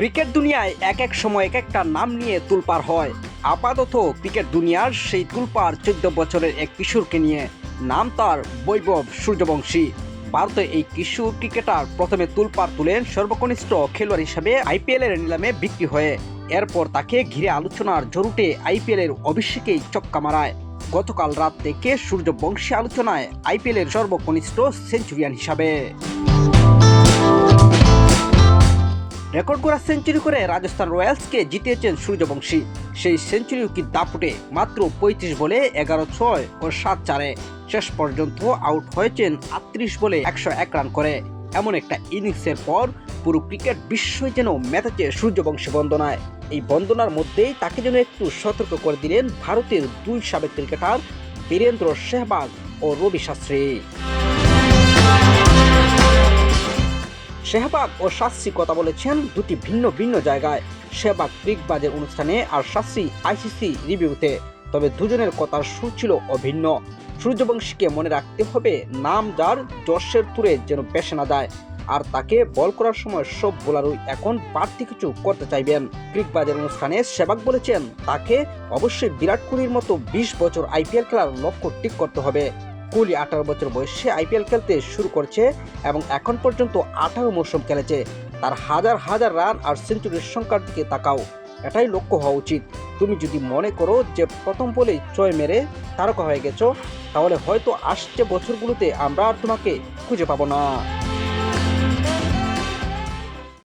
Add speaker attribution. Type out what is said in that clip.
Speaker 1: Cricket দুনিয়ায় এক এক সময় এক একটা নাম নিয়ে তুলপার হয়। আপাতত ক্রিকেট দুনিয়ার সেই তুলপার চোদ্দ বছরের এক কিশোরকে নিয়ে। নাম তার বৈভব সূর্যবংশী। ভারতে এই কিশোর ক্রিকেটার প্রথমে তুলপার তুলেন সর্বকনিষ্ঠ খেলোয়াড় হিসেবে আইপিএল এর নিলামে বিক্রি হয়ে। এরপর তাকে ঘিরে আলোচনার জরুটে আইপিএল এর অভিষেকেই চক্কা মারায়। গতকাল রাত থেকে সূর্যবংশী আলোচনায় আইপিএল এর সর্বকনিষ্ঠ সেঞ্চুরিয়ান হিসাবে। রেকর্ড করা সেঞ্চুরি করে রাজস্থান রয়্যালসকে জিতিয়েছেন সূর্যবংশী। সেই সেঞ্চুরিও কি দাপুটে মাত্র পঁয়ত্রিশ বলে এগারো ছয় ও সাত চারে। শেষ পর্যন্ত আউট হয়েছেন আটত্রিশ বলে একশো এক রান করে। এমন একটা ইনিংসের পর পুরো ক্রিকেট বিশ্বই যেন মেতেছে সূর্যবংশী বন্দনায়। এই বন্দনার মধ্যেই তাকে যেন একটু সতর্ক করে দিলেন ভারতের দুই সাবেক ক্রিকেটার বীরেন্দ্র সেহবাগ ও রবি শাস্ত্রী। শেহবাগ ও শাস্ত্রী কথা বলেছেন দুটি ভিন্ন ভিন্ন জায়গায়। শেহবাগ ক্রিকবাজের অনুষ্ঠানে আর শাস্ত্রী আইসিসি রিভিউতে। তবে দুজনের কথার সুর ছিল অভিন্ন। সূর্যবংশীকে মনে রাখতে হবে, নাম যার যশের তুরে যেন পেশে না যায়। আর তাকে বল করার সময় সব বোলারই এখন বাড়তি কিছু করতে চাইবেন। ক্রিকবাজের অনুষ্ঠানে সেবাগ বলেছেন, তাকে অবশ্যই বিরাট কোহলির মতো বিশ বছর আইপিএল খেলার লক্ষ্য ঠিক করতে হবে। কোহলি আঠারো বছর বয়সে আইপিএল খেলতে শুরু করছে এবং এখন পর্যন্ত আঠারো মৌসুম খেলেছে। তার হাজার হাজার রান আর সেঞ্চুরির সংখ্যার দিকে তাকাও। এটাই লক্ষ্য হওয়া উচিত। তুমি যদি মনে করো যে প্রথম বলেই ছয় মেরে তারকা হয়ে গেছো, তাহলে হয়তো আসছে বছরগুলোতে আমরা আর তোমাকে খুঁজে পাবো না।